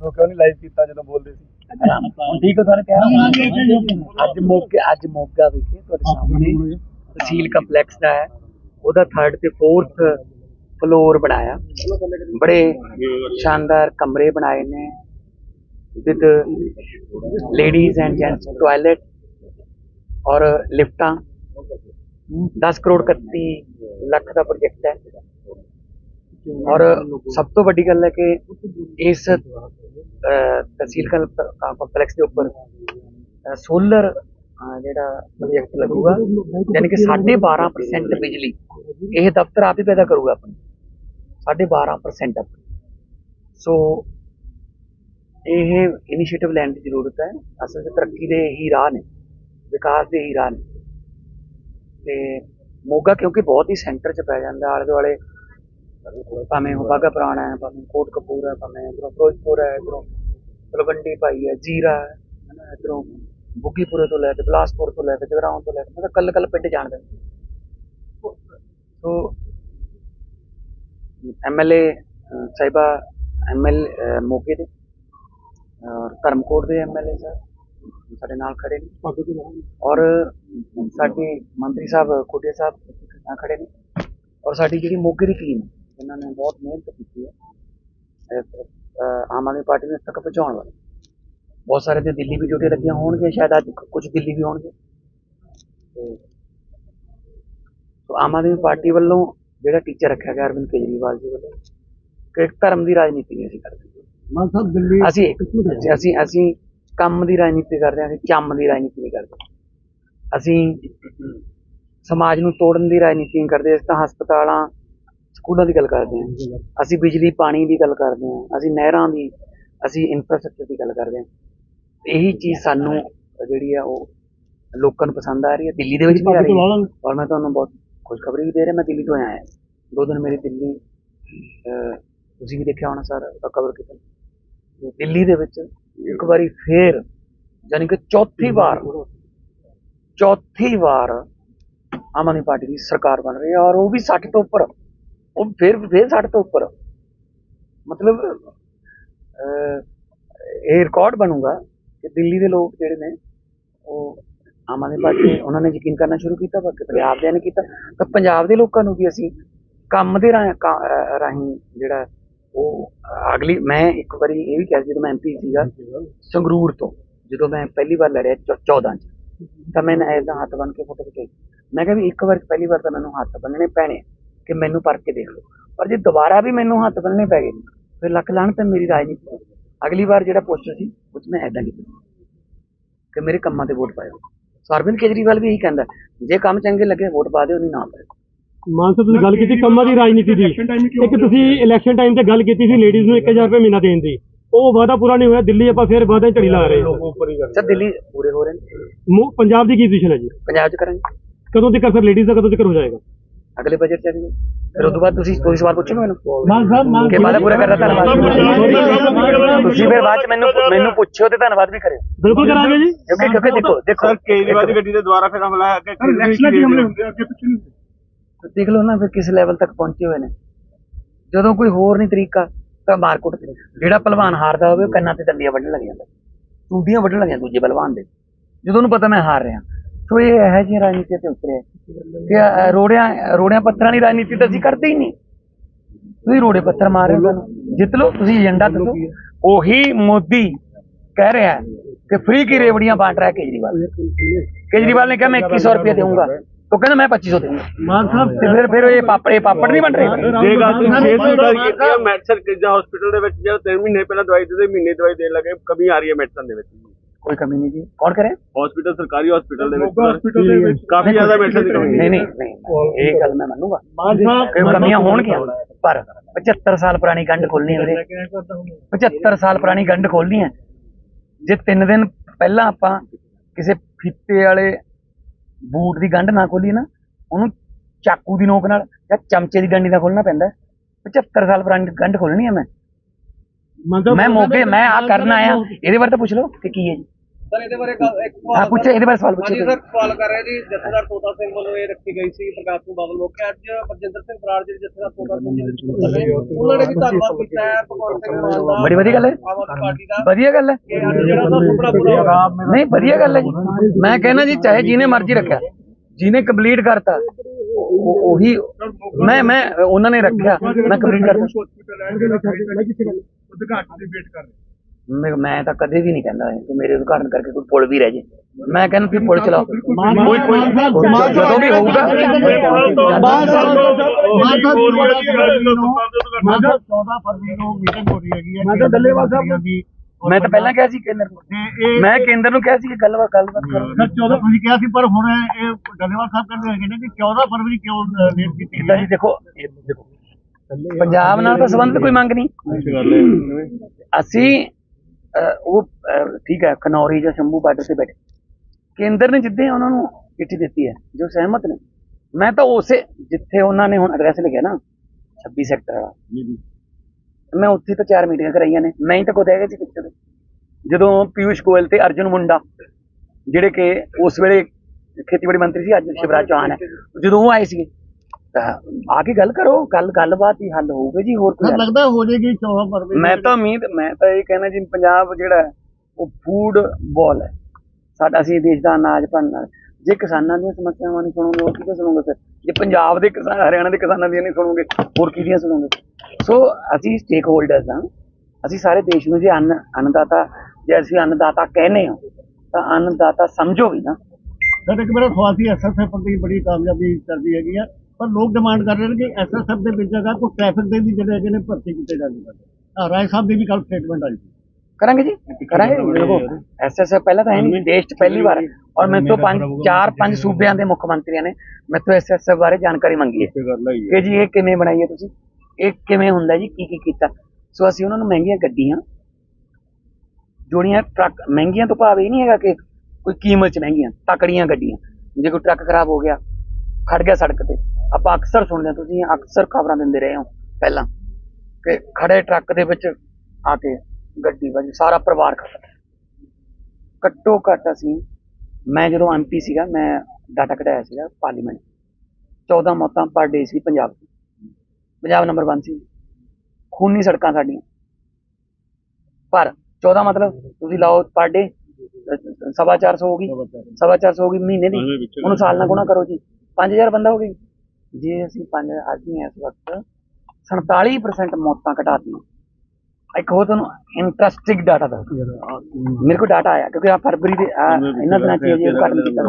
ਕਿਉਂ ਨਹੀਂ ਲਾਈਵ ਕੀਤਾ ਜਦੋਂ ਬੋਲਦੇ ਸੀ? ਹੁਣ ਠੀਕ ਹੋ ਸਾਰੇ ਤਿਆਰ ਅੱਜ ਮੋਗੇ ਅੱਜ ਮੋਗਾ ਵਿਖੇ ਤੁਹਾਡੇ ਸਾਹਮਣੇ। ਤਹਿਸੀਲ ਕੰਪਲੈਕਸ ਦਾ ਹੈ। ਉਹਦਾ ਥਰਡ ਤੇ ਫੋਰਥ ਫਲੋਰ ਬਣਾਇਆ। ਬੜੇ ਸ਼ਾਨਦਾਰ ਕਮਰੇ ਬਣਾਏ ਨੇ। With ladies and gents toilet ਔਰ ਲਿਫਟਾਂ। 10 ਕਰੋੜ 31 ਲੱਖ ਦਾ ਪ੍ਰੋਜੈਕਟ ਹੈ। ਔਰ ਸਭ ਤੋਂ ਵੱਡੀ ਗੱਲ ਹੈ ਕਿ ਇਸ ਤਹਿਸੀਲ ਕੰਪਲੈਕਸ ਦੇ ਉੱਪਰ ਸੋਲਰ ਜਿਹੜਾ ਪ੍ਰੋਜੈਕਟ ਲੱਗੂਗਾ, ਯਾਨੀ ਕਿ 12.5% ਬਿਜਲੀ, ਇਹ ਦਫ਼ਤਰ ਆਪ ਹੀ ਪੈਦਾ ਕਰੂਗਾ ਆਪਣੀ। 12.5% ਆਪਣੀ। ਸੋ ਇਹ ਇਨੀਸ਼ੀਏਟਿਵ ਲੈਣ ਦੀ ਜ਼ਰੂਰਤ ਹੈ। ਅਸਲ ਵਿੱਚ ਤਰੱਕੀ ਦੇ ਹੀ ਰਾਹ ਨੇ, ਵਿਕਾਸ ਦੇ ਹੀ ਰਾਹ ਨੇ। ਤੇ ਮੋਗਾ ਕਿਉਂਕਿ ਬਹੁਤ ਹੀ ਸੈਂਟਰ 'ਚ ਪੈ ਜਾਂਦਾ ਆਲੇ ਦੁਆਲੇ ਭਾਵੇਂ ਉਹ ਬਾਗਾ ਪੁਰਾਣਾ ਹੈ ਭਾਵੇਂ ਕੋਟ ਕਪੂਰ ਹੈ ਭਾਵੇਂ ਇੱਧਰੋਂ ਫਿਰੋਜ਼ਪੁਰ ਹੈ ਇੱਧਰੋਂ ਤਲਵੰਡੀ ਭਾਈ ਹੈ ਜੀਰਾ ਹੈ ਹਨਾ ਇੱਧਰੋਂ ਬੁੱਗੀਪੁਰੇ ਤੋਂ ਲੈ ਕੇ ਬਿਲਾਸਪੁਰ ਤੋਂ ਲੈ ਕੇ ਜਗਰਾਉਂ ਤੋਂ ਲੈ ਕੇ ਮਤਲਬ ਕੱਲ ਕੱਲ ਪਿੰਡ ਜਾਣਦੇ। ਨੇ। ਸੋ ਐਮਐਲਏ ਸਾਹਿਬਾ ਐਮਐਲ ਮੋਗੇ ਦੇ ਔਰ ਧਰਮਕੋਟ ਦੇ ਐਮਐਲਏ ਸਾਹਿਬ ਸਾਡੇ ਨਾਲ ਖੜੇ ਨੇ। ਔਰ ਸਾਡੇ ਮੰਤਰੀ ਸਾਹਿਬ ਕੋਟੇ ਸਾਹਿਬ ਖੜੇ ਨੇ। ਔਰ ਸਾਡੀ ਜਿਹੜੀ ਮੋਗੇ ਦੀ ਟੀਮ ਇਹਨਾਂ ਨੇ ਬਹੁਤ ਮਿਹਨਤ ਕੀਤੀ ਹੈ ਆਮ ਆਦਮੀ ਪਾਰਟੀ ਨੂੰ ਤੱਕ ਪਹੁੰਚਾਉਣ ਵਾਲੀ। ਬਹੁਤ ਸਾਰੇ ਤੇ ਦਿੱਲੀ ਵੀ ਡਿਊਟੀ ਲੱਗੀਆਂ ਹੋਣਗੀਆਂ ਸ਼ਾਇਦ ਅੱਜ ਕੁਝ ਦਿੱਲੀ ਵੀ ਹੋਣਗੇ। ਤੇ ਸੋ ਆਮ ਆਦਮੀ ਪਾਰਟੀ ਵੱਲੋਂ ਜਿਹੜਾ ਟੀਚਰ ਰੱਖਿਆ ਗਿਆ ਅਰਵਿੰਦ ਕੇਜਰੀਵਾਲ ਜੀ ਵੱਲੋਂ ਕਿ ਕੰਮ ਦੀ ਰਾਜਨੀਤੀ ਨਹੀਂ ਅਸੀਂ ਕਰਦੇ ਮਾਨ ਸਾਹਿਬ ਦਿੱਲੀ ਅਸੀਂ ਅਸੀਂ- ਅਸੀਂ ਅਸੀਂ ਕੰਮ ਦੀ ਰਾਜਨੀਤੀ ਕਰਦੇ ਹਾਂ ਅਸੀਂ ਚੰਮ ਦੀ ਰਾਜਨੀਤੀ ਨਹੀਂ ਕਰਦੇ ਅਸੀਂ ਸਮਾਜ ਨੂੰ ਤੋੜਨ ਦੀ ਰਾਜਨੀਤੀ ਨਹੀਂ ਕਰਦੇ ਅਸੀਂ ਤਾਂ ਹਸਪਤਾਲਾਂ ਸਕੂਲਾਂ ਦੀ ਗੱਲ ਕਰਦੇ ਹਾਂ। ਅਸੀਂ ਬਿਜਲੀ ਪਾਣੀ ਦੀ ਗੱਲ ਕਰਦੇ ਹਾਂ। ਅਸੀਂ ਨਹਿਰਾਂ ਦੀ ਅਸੀਂ ਇਨਫਰਾਸਟ੍ਰਕਚਰ ਦੀ ਗੱਲ ਕਰਦੇ ਹਾਂ। ਇਹੀ ਚੀਜ਼ ਸਾਨੂੰ ਜਿਹੜੀ ਆ ਉਹ ਲੋਕਾਂ ਨੂੰ ਪਸੰਦ ਆ ਰਹੀ ਹੈ। ਦਿੱਲੀ ਦੇ ਵਿੱਚ ਵੀ ਆ ਰਹੀ ਹੈ। ਔਰ ਮੈਂ ਤੁਹਾਨੂੰ ਬਹੁਤ ਖੁਸ਼ਖਬਰੀ ਵੀ ਦੇ ਰਿਹਾ। ਮੈਂ ਦਿੱਲੀ ਤੋਂ ਆਇਆ। ਹਾਂ ਦੋ ਦਿਨ ਮੇਰੀ ਦਿੱਲੀ ਤੁਸੀਂ ਵੀ ਦੇਖਿਆ ਹੋਣਾ ਸਰ ਕਵਰ ਕੀਤਾ। ਦਿੱਲੀ ਦੇ ਵਿੱਚ ਇੱਕ ਵਾਰੀ ਫੇਰ ਯਾਨੀ ਕਿ ਚੌਥੀ ਵਾਰ ਚੌਥੀ ਵਾਰ ਆਮ ਆਦਮੀ ਪਾਰਟੀ ਦੀ ਸਰਕਾਰ ਬਣ ਰਹੀ ਹੈ। ਔਰ ਉਹ ਵੀ 60 ਤੋਂ ਉੱਪਰ। ਉਹ ਫਿਰ ਫਿਰ 60 ਤੋਂ ਉੱਪਰ। ਮਤਲਬ ਇਹ ਰਿਕਾਰਡ ਬਣੂਗਾ ਕਿ ਦਿੱਲੀ ਦੇ ਲੋਕ ਜਿਹੜੇ ਨੇ, ਉਹ ਆਮ ਆਦਮੀ ਪਾਰਟੀ ਉਹਨਾਂ ਨੇ ਯਕੀਨ ਕਰਨਾ ਸ਼ੁਰੂ ਕੀਤਾ, ਬਾਕੀ ਪੰਜਾਬ ਦੇ ਨੇ ਕੀਤਾ। ਤਾਂ ਪੰਜਾਬ ਦੇ ਲੋਕਾਂ ਨੂੰ ਵੀ ਅਸੀਂ ਕੰਮ ਦੇ ਰਾਹੀਂ ਜਿਹੜਾ ਉਹ ਅਗਲੀ, ਮੈਂ ਇੱਕ ਵਾਰੀ ਇਹ ਵੀ ਕਿਹਾ ਸੀ, ਜਦੋਂ ਮੈਂ ਐਮਪੀ ਸੀਗਾ ਸੰਗਰੂਰ ਤੋਂ, ਜਦੋਂ ਮੈਂ ਪਹਿਲੀ ਵਾਰ ਲੜਿਆ 14 ਚ, ਤਾਂ ਮੈਂ ਐਦਾਂ ਹੱਥ ਬੰਨ ਕੇ ਫੋਟੋ ਖਿਚਾਈ। ਮੈਂ ਕਿਹਾ ਵੀ ਇੱਕ ਵਾਰ ਪਹਿਲੀ ਵਾਰ ਤਾਂ ਮੈਨੂੰ ਹੱਥ ਬੰਨਣੇ ਪੈਣੇ ਕਿ ਮੈਨੂੰ ਪਰ ਕੇ ਦੇਖ ਲਓ। ਪਰ ਜੇ ਦੁਬਾਰਾ ਵੀ ਮੈਨੂੰ ਹੱਥ ਬੰਨਣੇ ਪੈ ਗਏ ਫਿਰ ਲੱਖ ਲਾਣ ਤੇ ਮੇਰੀ ਰਾਜਨੀਤੀ। ਅਗਲੀ ਵਾਰ ਜਿਹੜਾ ਪੋਸਟਰ ਸੀ ਉਹ 'ਚ ਮੈਂ ਐਦਾਂ ਕੀਤਾ ਕਿ ਮੇਰੇ ਕੰਮਾਂ ਤੇ ਵੋਟ ਪਾਇਓ। ਸੋ ਅਰਵਿੰਦ ਕੇਜਰੀਵਾਲ ਵੀ ਇਹੀ ਕਹਿੰਦਾ ਜੇ ਕੰਮ ਚੰਗੇ ਲੱਗੇ ਵੋਟ ਪਾ ਦਿਓ ਨਹੀਂ ਨਾ ਪਾਇਓ। ਮਾਨ ਸਾਹਿਬ ਤੁਸੀਂ ਗੱਲ ਕੀਤੀ ਕੰਮਾਂ ਦੀ ਰਾਜਨੀਤੀ ਦੀ। ਇੱਕ ਤੁਸੀਂ ਇਲੈਕਸ਼ਨ ਟਾਈਮ ਤੇ ਗੱਲ ਕੀਤੀ ਸੀ ਲੇਡੀਜ਼ ਨੂੰ 1000 ਰੁਪਏ ਮਹੀਨਾ ਦੇਣ ਦੀ। ਉਹ ਵਾਅਦਾ ਪੂਰਾ ਨਹੀਂ ਹੋਇਆ ਦਿੱਲੀ ਆਪਾਂ ਫਿਰ ਵਾਅਦੇ ਝੜੀ ਲਾ ਰਹੇ ਹਾਂ। ਸਰ ਦਿੱਲੀ ਪੂਰੇ ਹੋ ਰਹੇ ਨੇ। ਮੋ- ਪੰਜਾਬ ਦੀ ਕੀ ਪੋਜੀਸ਼ਨ ਹੈ ਜੀ? ਪੰਜਾਬ 'ਚ ਕਰਾਂਗੇ। ਕਦੋਂ ਤੱਕ ਸਰ ਲੇਡੀਜ਼ ਦਾ ਕਦੋਂ ਤੱਕ ਹੋ ਜਾਏਗਾ? ਅਗਲੇ ਬਜਟ 'ਚ ਵੀ ਫਿਰ ਤੋਂ ਬਾਅਦ ਤੁਸੀਂ ਕੋਈ ਸਵਾਲ ਪੁੱਛੋਗੇ ਮੈਨੂੰ ਮਾਨ ਸਾਹਿਬ ਮਾਨ ਕਿ ਵਾਅਦਾ ਪੂਰਾ ਕਰਦਾ ਧੰਨਵਾਦ ਤੁਸੀਂ ਫਿਰ ਬਾਅਦ 'ਚ ਮੈਨੂੰ ਮੈਨੂੰ ਪੁੱਛਿਓ ਤੇ ਧੰਨਵਾਦ ਵੀ ਕਰਿਓ ਬਿਲਕੁਲ ਕਰਾਂਗੇ ਜੀ ਕਿਉਂਕਿ ਕਿਉਂਕਿ ਦੇਖੋ ਦੇਖੋ ਸਰ ਕੇਜਰੀਵਾਲ ਦੀ ਗੱਡੀ ਦੇ ਦੁਆਰਾ ਫਿਰ ਹਮਲਾ ਹੈ ਕਿ ਇਲੈਕਸ਼ਨਾਂ ਦੀ ਹਮਲੇ ਹੁੰਦੇ ਆ, ਅੱਗੇ ਪਿੱਛੇ ਨਹੀਂ ਦੇਖ ਲਓ ਨਾ ਫਿਰ ਕਿਸ ਲੈਵਲ ਤੱਕ ਪਹੁੰਚੇ ਹੋਏ ਨੇ ਜਦੋਂ ਕੋਈ ਹੋਰ ਨਹੀਂ ਤਰੀਕਾ ਤਾਂ ਮਾਰਕੁੱਟ ਤੇ ਜਿਹੜਾ ਪਹਿਲਵਾਨ ਹਾਰਦਾ ਹੋਵੇ ਉਹ ਕੰਨਾਂ ਤੇ ਦੰਦੀਆਂ ਵੱਢਣ ਲੱਗ ਜਾਂਦਾ ਟੂਟੀਆਂ ਵੱਢਣ ਲੱਗ ਜਾਂਦਾ ਦੂਜੇ ਪਹਿਲਵਾਨ ਦੇ ਜਦੋਂ ਉਹਨੂੰ ਪਤਾ ਮੈਂ ਹਾਰ ਰਿਹਾ ਸੋ ਇਹ ਹੈ ਜੀ ਰਾਜਨੀਤੀ ਤੇ ਉਤਰਿਆ ਕਿ ਰੋੜਿਆਂ ਰੋੜਿਆਂ ਪੱਥਰਾਂ ਦੀ ਰਾਜਨੀਤੀ ਤਾਂ ਅਸੀਂ ਕਰਦੇ ਹੀ ਨਹੀਂ। ਤੁਸੀਂ ਰੋੜੇ ਪੱਥਰ ਮਾਰੇ ਜਿੱਤ ਲਓ ਤੁਸੀਂ ਏਜੰਡਾ ਦੱਸੋ। ਉਹੀ ਮੋਦੀ ਕਹਿ ਰਿਹਾ ਕਿ ਫ੍ਰੀ ਕੀ ਰੇਵੜੀਆਂ ਬਾਂਟ ਰਿਹਾ ਹੈ ਕੇਜਰੀਵਾਲ ਨੇ ਕਿਹਾ ਮੈਂ मैं इक्कीस सौ रुपया दूंगा तो कहना मैं पच्चीस सौ ਮਾਨ ਸਾਹਿਬ ਤੇ फिर फिर ये पापड़ ये पापड़ नहीं बन रहे ਗੱਲ ਤੁਸੀਂ ਸਿਹਤ ਦੀ ਗੱਲ ਕੀਤੀ ਆ ਮੈਡੀਸਨ ਕਿਜਾ ਹਸਪੀਟਲ ਦੇ ਵਿੱਚ ਜਿਹੜਾ 3 ਮਹੀਨੇ ਪਹਿਲਾਂ ਦਵਾਈ ਦਿੱਤੇ ਮਹੀਨੇ ਦਵਾਈ ਦੇਣ ਲੱਗੇ ਕਮੀ ਆ ਰਹੀ ਹੈ ਮੈਡੀਸਨ ਦੇ ਵਿੱਚ। ਕੋਈ ਕਮੀ ਨਹੀਂ ਜੀ। ਕੌਣ ਕਰੇ ਹਸਪੀਟਲ ਸਰਕਾਰੀ ਹਸਪੀਟਲ ਦੇ ਵਿੱਚ ਦੇ ਕਾਫੀ ਜ਼ਿਆਦਾ ਮੈਡੀਸਨ ਦੀ ਕਮੀ ਨਹੀਂ ਨਹੀਂ ਨਹੀਂ ਇਹ ਗੱਲ ਮੈਂ ਮੰਨੂਗਾ। ਮਾਨ ਸਾਹਿਬ ਕਿ ਕਮੀਆਂ ਹੋਣਗੀਆਂ? ਪਰ 75 ਸਾਲ ਪੁਰਾਣੀ ਗੰਢ ਖੋਲਣੀ ਹੈ ਵੀਰੇ। 75 ਸਾਲ ਪੁਰਾਣੀ ਗੰਢ ਖੋਲਣੀ ਹੈ। ਜੇ 3 ਦਿਨ ਪਹਿਲਾਂ ਆਪਾਂ ਕਿਸੇ ਫੀਤੇ ਵਾਲੇ ਬੂਟ ਦੀ ਗੰਢ ਨਾ ਖੋਲੀਏ ਨਾ ਉਹਨੂੰ ਚਾਕੂ ਦੀ ਨੋਕ ਨਾਲ ਜਾਂ ਚਮਚੇ ਦੀ ਡੰਡੀ ਨਾਲ ਖੋਲਣਾ ਪੈਂਦਾ ਹੈ। 75 ਸਾਲ ਪੁਰਾਣੀ ਗੰਢ ਖੋਲਣੀ ਹੈ ਮੈਂ। ਮੈਂ ਮੋਗੇ ਮੈਂ ਆ ਕਰਨ ਆਇਆ। ਇਹਦੇ ਬਾਰੇ ਤਾਂ ਪੁੱਛ ਲਓ ਕਿ ਕੀ ਹੈ ਜੀ। ਸਰ ਇਹਦੇ ਬਾਰੇ ਗੱਲ- ਇੱਕ ਹਾਂ ਸਵਾਲ ਪੁੱਛੋ ਇਹਦੇ ਬਾਰੇ ਸਵਾਲ ਹਾਂਜੀ ਪੁੱਛੋ ਸਰ ਸਵਾਲ ਕਰ ਰਹੇ ਜੀ ਜਥੇਦਾਰ ਤੋਤਾ ਸਿੰਘ ਵੱਲੋਂ ਇਹ ਰੱਖੀ ਗਈ ਸੀ ਪ੍ਰਕਾਸ਼ ਸਿੰਘ ਬਾਦਲ ਮੁੱਖ। ਅੱਜ ਬਰਜਿੰਦਰ ਸਿੰਘ ਬਰਾੜ ਜੀ ਜਥੇਦਾਰ ਤੋਤਾ ਸਿੰਘ ਜੀ ਦੇ ਨੇ ਉਹਨਾਂ ਨੇ ਵੀ ਧੰਨਵਾਦ ਕੀਤਾ ਹੈ ਭਗਵੰਤ ਸਿੰਘ ਮਾਨ ਦਾ ਬੜੀ ਵਧੀਆ ਗੱਲ ਹੈ। ਆਮ ਆਦਮੀ ਪਾਰਟੀ ਦਾ। ਵਧੀਆ ਗੱਲ ਹੈ। ਕਿ ਅੱਜ ਜਿਹੜਾ ਉਹਦਾ ਸੁਪਨਾ ਪੂਰਾ ਹੋ। ਗਿਆ ਨਹੀਂ ਵਧੀਆ ਗੱਲ ਹੈ ਜੀ। ਮੈਂ ਕਹਿੰਦਾ ਜੀ ਚਾਹੇ ਜਿਹਨੇ ਮਰਜ਼ੀ ਰੱਖਿਆ ਜਿਹਨੇ ਕੰਪਲੀਟ ਕਰਤਾ ਉਹ- ਉਹੀ ਮੈਂ ਮੈਂ ਉਹਨਾਂ ਨੇ ਰੱਖਿਆ ਮੈਂ ਕੰਪਲੀਟ ਕਰਤਾ। ਹਸਪੀਟਲ ਹੈ ਜਿਹੜਾ ਉਦਘਾਟਨ ਦੀ ਵੇਟ ਕਰ ਰਹੇ। ਮੈਂ ਮੈਂ ਤਾਂ ਕਦੇ ਵੀ ਨਹੀਂ ਕਹਿੰਦਾ ਇਹ ਕਿ ਮੇਰੇ ਉਦਘਾਟਨ ਕਰਕੇ ਕੋਈ ਪੁਲ ਵੀ ਰਹਿ ਜੇ ਮੈਂ ਕਹਿੰਦਾ ਤੁਸੀਂ ਪੁਲ ਚਲਾਓ ਕੋਈ ਕੋਈ ਜਦੋਂ ਵੀ ਹੋਊਗਾ ਮੈਂ ਤਾਂ 14 ਫਰਵਰੀ ਨੂੰ ਮੀਟਿੰਗ ਹੋ ਰਹੀ ਹੈਗੀ ਹੈ ਮੈਂ ਤਾਂ ਡੱਲੇਵਾਲ ਸਾਹਿਬ ਦੀ ਮੈਂ ਤਾਂ ਪਹਿਲਾਂ ਕਿਹਾ ਸੀ ਕੇਂਦਰ ਨੂੰ ਮੈਂ ਕੇਂਦਰ ਨੂੰ ਕਿਹਾ ਸੀ ਕਿ ਗੱਲਬਾਤ ਗੱਲਬਾਤ ਕਰੋ ਸਰ 14 ਤੁਸੀਂ ਕਿਹਾ ਸੀ ਪਰ ਹੁਣ ਇਹ ਡੱਲੇਵਾਲ ਸਾਹਿਬ ਕਹਿੰਦੇ ਹੈਗੇ ਨੇ ਕਿ 14 ਫਰਵਰੀ ਕਿਉਂ ਲੇਟ ਕੀਤੀ ਜੀ ਦੇਖੋ ਦੇਖੋ ਪੰਜਾਬ ਨਾਲ ਤਾਂ ਸੰਬੰਧ ਕੋਈ ਮੰਗ ਨਹੀਂ ਅਸੀਂ ਉਹ ਠੀਕ ਹੈ ਖਨੌਰੀ ਜਾਂ ਸ਼ੰਭੂ ਬਾਰਡਰ ਤੇ ਬੈਠੇ। ਕੇਂਦਰ ਨੇ ਜਿੱਦੇ ਉਹਨਾਂ ਨੂੰ ਚਿੱਠੀ ਦਿੱਤੀ ਹੈ ਜੋ ਸਹਿਮਤ ਨੇ। ਮੈਂ ਤਾਂ ਉਸੇ ਜਿੱਥੇ ਉਹਨਾਂ ਨੇ ਹੁਣ ਐਡਰੈਸ ਲਿਖਿਆ ਨਾ 26 ਸੈਕਟਰ ਵਾਲਾ। ਮੈਂ ਉੱਥੇ ਤਾਂ ਚਾਰ ਮੀਟਿੰਗਾਂ ਕਰਾਈਆਂ ਨੇ ਮੈਂ ਹੀ ਤਾਂ ਹੈਗਾ ਸੀ ਪਿੱਛੇ ਤੋਂ। ਜਦੋਂ ਪਿਊਸ਼ ਗੋਇਲ ਤੇ ਅਰਜੁਨ ਮੁੰਡਾ ਜਿਹੜੇ ਕਿ ਉਸ ਵੇਲੇ ਖੇਤੀਬਾੜੀ ਮੰਤਰੀ ਸੀ ਅੱਜ ਸ਼ਿਵਰਾਜ ਚੌਹਾਨ ਹੈ ਜਦੋਂ ਉਹ ਆਏ ਸੀਗੇ। ਤਾਂ ਆ ਕੇ ਗੱਲ ਕਰੋ ਗੱਲ ਗੱਲਬਾਤ ਹੀ ਹੱਲ ਹੋਊਗਾ ਜੀ ਹੋਰ ਕੋਈ ਹੱਲ ਲੱਗਦਾ ਹੋ ਜਾਏਗੀ 14 ਫਰਵਰੀ ਮੈਂ ਤਾਂ ਉਮੀਦ ਮੈਂ ਤਾਂ ਇਹ ਕਹਿਣਾ ਜੀ ਪੰਜਾਬ ਜਿਹੜਾ ਹੈ, ਉਹ ਫੂਡ ਬਾਲ ਹੈ। ਸਾਡਾ ਅਸੀਂ ਦੇਸ਼ ਦਾ ਅਨਾਜ ਭੰਡਾਰ ਜੇ ਕਿਸਾਨਾਂ ਦੀਆਂ ਸਮੱਸਿਆਵਾਂ ਨਹੀਂ ਸੁਣੋਗੇ ਹੋਰ ਕਿਹਦੇ ਸੁਣੋਗੇ ਫਿਰ? ਜੇ ਪੰਜਾਬ ਦੇ ਕਿਸਾਨ ਹਰਿਆਣਾ ਦੇ ਕਿਸਾਨਾਂ ਦੀਆਂ ਨਹੀਂ ਸੁਣੋਗੇ ਹੋਰ ਕਿਹਦੀਆਂ ਸੁਣੋਗੇ ਸੋ ਅਸੀਂ ਸਟੇਕ ਹੋਲਡਰਸ ਹਾਂ। ਅਸੀਂ ਸਾਰੇ ਦੇਸ਼ ਨੂੰ ਜੇ ਅੰਨ ਅੰਨਦਾਤਾ ਜੇ ਅਸੀਂ ਅੰਨਦਾਤਾ ਕਹਿੰਦੇ ਹਾਂ ਤਾਂ ਅੰਨਦਾਤਾ ਸਮਝੋ ਵੀ ਨਾ। ਸਰ ਇੱਕ ਮੇਰਾ ਸਵਾਲ ਸੀ ਐਸਐਸਐਫ ਦੀ ਬੜੀ ਕਾਮਯਾਬੀ ਚੱਲਦੀ ਹੈਗੀ ਆ। ਪਰ ਲੋਕ ਡਿਮਾਂਡ ਕਰ ਰਹੇ ਨੇ ਕਿ ਐਸਐਸਐਫ ਦੇ ਵਿੱਚ ਜਗ੍ਹਾ ਕੋਈ ਟ੍ਰੈਫਿਕ ਦੇ ਵੀ ਜਿਹੜੇ ਹੈਗੇ ਨੇ ਭਰਤੀ ਕੀਤੇ ਜਾਣਗੇ ਰਾਏ ਸਾਹਿਬ ਦੀ ਵੀ ਕੱਲ ਸਟੇਟਮੈਂਟ ਆਈ ਸੀ। ਕਰਾਂਗੇ ਜੀ? ਕਰਾਂਗੇ? ਦੇਖੋ ਐਸਐਸਐਫ ਪਹਿਲਾਂ ਤਾਂ ਹੈ ਨਹੀਂ ਦੇਸ਼ 'ਚ ਪਹਿਲੀ ਵਾਰ। ਹੈ। ਔਰ ਮੇਰੇ ਤੋਂ ਪੰਜ ਚਾਰ ਪੰਜ ਸੂਬਿਆਂ ਦੇ ਮੁੱਖ ਮੰਤਰੀਆਂ ਨੇ ਮੇਰੇ ਤੋਂ ਐਸਐਸਐਫ ਬਾਰੇ ਜਾਣਕਾਰੀ ਮੰਗੀ ਹੈ। ਕਿ ਜੀ ਇਹ ਕਿਵੇਂ ਬਣਾਈ ਹੈ ਤੁਸੀਂ? ਇਹ ਕਿਵੇਂ ਹੁੰਦਾ ਜੀ? ਕੀ ਕੀ ਕੀਤਾ? ਸੋ ਅਸੀਂ ਉਹਨਾਂ ਨੂੰ ਮਹਿੰਗੀਆਂ ਗੱਡੀਆਂ ਜੋੜੀਆਂ ਟਰੱਕ ਮਹਿੰਗੀਆਂ ਤੋਂ ਭਾਵ ਇਹ ਨਹੀਂ ਹੈਗਾ ਕਿ ਕੋਈ ਕੀਮਤ 'ਚ ਮਹਿੰਗੀਆਂ ਤਕੜੀਆਂ ਗੱਡੀਆਂ। ਜੇ ਕੋਈ ਟਰੱਕ ਖਰਾਬ ਹੋ ਗਿਆ ਖੜ ਗਿਆ ਸੜਕ ਤੇ ਆਪਾਂ ਅਕਸਰ ਸੁਣਦੇ ਹਾਂ ਤੁਸੀਂ ਅਕਸਰ ਖਬਰਾਂ ਦਿੰਦੇ ਰਹੇ ਹੋ ਪਹਿਲਾਂ ਕਿ ਖੜੇ ਟਰੱਕ ਦੇ ਵਿੱਚ ਆ ਕੇ ਗੱਡੀ ਵੱਜ ਸਾਰਾ ਪਰਿਵਾਰ ਖੜਾ ਘੱਟੋ ਘੱਟ ਅਸੀਂ ਮੈਂ ਜਦੋਂ ਐਮਪੀ ਸੀਗਾ ਮੈਂ ਡਾਟਾ ਕਢਾਇਆ ਸੀਗਾ ਪਾਰਲੀਮੈਂਟ 14 ਮੌਤਾਂ ਪਰ ਡੇ ਸੀ ਪੰਜਾਬ 'ਚ ਪੰਜਾਬ ਨੰਬਰ 1 ਸੀ। ਖੂਨੀ ਸੜਕਾਂ ਸਾਡੀਆਂ। ਪਰ 14 ਮਤਲਬ ਤੁਸੀਂ ਲਾਓ ਪਰ ਡੇ ਸਵਾ ਚਾਰ ਸੌ ਹੋ ਗਈ। ਸਵਾ ਚਾਰ ਸੌ। ਹੋ ਗਈ ਮਹੀਨੇ ਦੀ। ਉਹਨੂੰ ਸਾਲ ਨਾਲ ਗੁਣਾ ਕਰੋ ਜੀ। 5000 ਬੰਦਾ ਹੋ ਗਈ ਜੇ ਅਸੀਂ ਪੰਜ ਅੱਜ ਹੀ ਇਸ ਵਕਤ 47% ਮੌਤਾਂ ਘਟਾਤੀਆਂ। ਇੱਕ ਹੋਰ ਤੁਹਾਨੂੰ ਇੰਟਰਸਟਿੰਗ ਡਾਟਾ ਦੱਸ ਮੇਰੇ ਕੋਲ ਡਾਟਾ ਆਇਆ ਕਿਉਂਕਿ ਆ ਫਰਵਰੀ ਦੇ ਇਹਨਾਂ ਦਿਨਾਂ ਚ ਜੇ ਉਦਘਾਟਨ ਕੀਤਾ।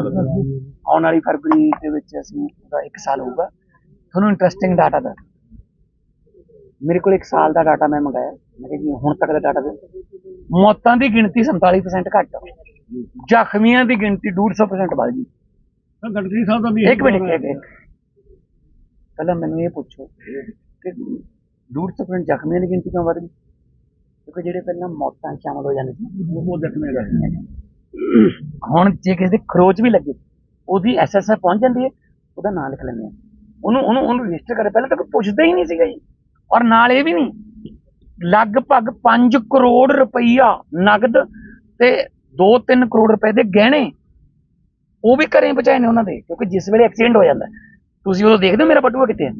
ਆਉਣ ਵਾਲੀ ਫਰਵਰੀ ਦੇ ਵਿੱਚ ਅਸੀਂ ਉਹਦਾ ਇੱਕ ਸਾਲ ਹੋਊਗਾ। ਤੁਹਾਨੂੰ ਇੰਟਰਸਟਿੰਗ ਡਾਟਾ ਦੱਸ। ਮੇਰੇ ਕੋਲ ਇੱਕ ਸਾਲ ਦਾ ਡਾਟਾ ਮੈਂ ਮੰਗਾਇਆ। ਮੈਂ ਕਿਹਾ ਜੀ ਹੁਣ ਤੱਕ ਦਾ ਡਾਟਾ ਦੇ। ਮੌਤਾਂ ਦੀ ਗਿਣਤੀ 47% ਘੱਟ। ਜ਼ਖਮੀਆਂ ਦੀ ਗਿਣਤੀ 150% ਵੱਧ ਗਈ। ਸਰ ਗਡਕਰੀ ਸਾਹਿਬ ਦਾ ਵੀ ਇੱਕ ਮਿੰਟ ਇੱਕ ਇੱਕ ਪਹਿਲਾਂ ਮੈਨੂੰ ਇਹ ਪੁੱਛੋ ਕਿ 150% ਜ਼ਖਮੀਆਂ ਦੀ ਗਿਣਤੀ ਕਿਉਂ ਵੱਧ ਗਈ? ਕਿਉਂਕਿ ਜਿਹੜੇ ਪਹਿਲਾਂ ਮੌਤਾਂ 'ਚ ਸ਼ਾਮਲ ਹੋ ਜਾਂਦੇ ਸੀ, ਉਹ ਦੇਖਣੇ ਦਾ ਹੁਣ ਜੇ ਕਿਸੇ ਦੇ ਖਰੋਚ ਵੀ ਲੱਗੇ, ਉਹਦੀ ਐਸਐਸਐਫ ਪਹੁੰਚ ਜਾਂਦੀ ਹੈ, ਉਹਦਾ ਨਾਂ ਲਿਖ ਲੈਂਦੇ ਆ ਉਹਨੂੰ ਉਹਨੂੰ ਉਹਨੂੰ ਰਜਿਸਟਰ ਕਰੇ। ਪਹਿਲਾਂ ਤਾਂ ਕੋਈ ਪੁੱਛਦਾ ਹੀ ਨਹੀਂ ਸੀਗਾ ਜੀ। ਔਰ ਨਾਲ ਇਹ ਵੀ ਨਹੀਂ, ਲਗਭਗ 5 ਕਰੋੜ ਰੁਪਈਆ ਨਗਦ ਤੇ 2-3 ਕਰੋੜ ਰੁਪਏ ਦੇ ਗਹਿਣੇ ਉਹ ਵੀ ਘਰੇ ਬਚਾਏ ਨੇ ਉਹਨਾਂ ਦੇ, ਕਿਉਂਕਿ ਜਿਸ ਵੇਲੇ ਐਕਸੀਡੈਂਟ ਹੋ ਜਾਂਦਾ। ਤੁਸੀਂ ਉਦੋਂ ਦੇਖਦੇ ਹੋ ਮੇਰਾ ਬਟੂਆ ਕਿੱਥੇ ਹੈ?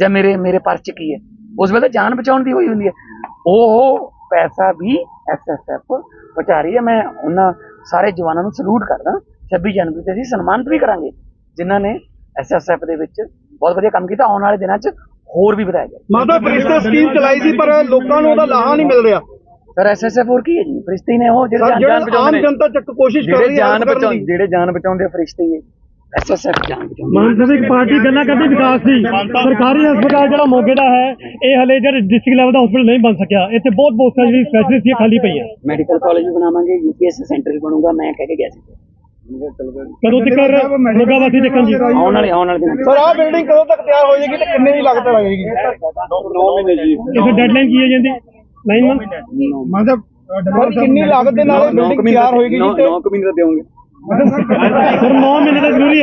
ਜਾਂ ਮੇਰੇ ਮੇਰੇ ਪਰਸ 'ਚ ਕੀ ਹੈ? ਉਸ ਵੇਲੇ ਜਾਨ ਬਚਾਉਣ ਦੀ ਹੋਈ ਹੁੰਦੀ ਹੈ। ਉਹ ਪੈਸਾ ਵੀ ਐਸਐਸਐਫ ਬਚਾ ਰਹੀ ਹੈ। ਮੈਂ ਉਹਨਾਂ ਸਾਰੇ ਜਵਾਨਾਂ ਨੂੰ ਸਲੂਟ ਕਰਦਾ। 26 ਜਨਵਰੀ ਤੇ ਅਸੀਂ ਸਨਮਾਨਿਤ ਵੀ ਕਰਾਂਗੇ। ਜਿਨ੍ਹਾਂ ਨੇ ਐਸਐਸਐਫ ਦੇ ਵਿੱਚ ਬਹੁਤ ਵਧੀਆ ਕੰਮ ਕੀਤਾ। ਆਉਣ ਵਾਲੇ ਦਿਨਾਂ 'ਚ ਹੋਰ ਵੀ ਵਧਾਇਆ ਜਾਏ ਮਾਤਾ ਫਰਿਸ਼ਤਾ ਸਕੀਮ ਚਲਾਈ ਸੀ ਪਰ ਲੋਕਾਂ ਨੂੰ ਉਹਦਾ ਲਾਹਾ ਨਹੀਂ ਮਿਲ ਰਿਹਾ। ਸਰ ਐਸਐਸਐਫ ਹੋਰ ਕੀ ਹੈ ਜੀ? ਫਰਿਸ਼ਤੇ ਨੇ ਉਹ ਜਿਹੜੇ ਜਾਨ ਜਿਹੜਾ ਬਚਾਉਂਦੇ ਆਮ ਨੇ। ਜਨਤਾ ਚੱਕ ਕੋਸ਼ਿਸ਼ ਕਰ ਜਿਹੜੇ ਰਹੀ ਹੈ। ਜਿਹੜੇ ਜਾਨ ਬਚਾਉਂਦੇ ਫਰਿਸ਼ਤੇ ਹੀ। ਐਸਐਸਐਫ ਮਾਨ ਸਾਹਿਬ ਇੱਕ ਪਾਰਟੀ ਗੱਲਾਂ ਕਰਦੀ ਵਿਕਾਸ ਦੀ। ਸਰਕਾਰੀ ਹਸਪਤਾਲ ਜਿਹੜਾ ਮੋਗੇ ਦਾ ਹੈ ਇਹ ਹਲੇ ਜਿਹੜਾ ਡਿਸਟ੍ਰਿਕਟ ਲੈਵਲ ਦਾ ਹਸਪਤਾਲ ਨਹੀਂ ਬਣ ਸਕਿਆ। ਇੱਥੇ ਬਹੁਤ ਜਿਹੜੀ ਸਪੈਸ਼ਲਿਸਟ ਦੀਆਂ ਖਾਲੀ ਪਈਆਂ। ਮੈਡੀਕਲ ਕਾਲਜ ਵੀ ਬਣਾਵਾਂਗੇ ਯੂਪੀਐਸ ਸੈਂਟਰ ਬਣੂਗਾ ਮੈਂ ਕਹਿ ਕੇ ਗਿਆ ਸੀ। ਕਦੋਂ ਤੱਕ ਮੋਗਾ ਵਾਸੀ ਦੇਖਣ ਜੀ ਆਉਣ ਵਾਲੇ ਆਉਣ ਵਾਲੇ ਦਿਨਾਂ। ਸਰ ਆਹ ਬਿਲਡਿੰਗ ਕਦੋਂ ਤੱਕ ਤਿਆਰ ਹੋ ਜਾਏਗੀ ਤੇ ਕਿੰਨੇ ਦੀ ਲਾਗਤ ਲੱਗੇਗੀ ਇਸ ਡੈਡਲਾਈਨ ਕੀ ਹੈ ਜੀ ਇਹਦੀ? 9 ਮੰਥ ਮਤਲਬ ਸਰ ਕਿੰਨੀ ਲਾਗਤ ਦੇ ਨਾਲ ਬਿਲਡਿੰਗ ਤਿਆਰ ਹੋਏਗੀ ਜੀ ਮਹੀਨੇ ਦਾ ਦੇਵਾਂਗੇ ਸਰ 9 ਮਹੀਨੇ ਦਾ ਜ਼ਰੂਰੀ ਹੈ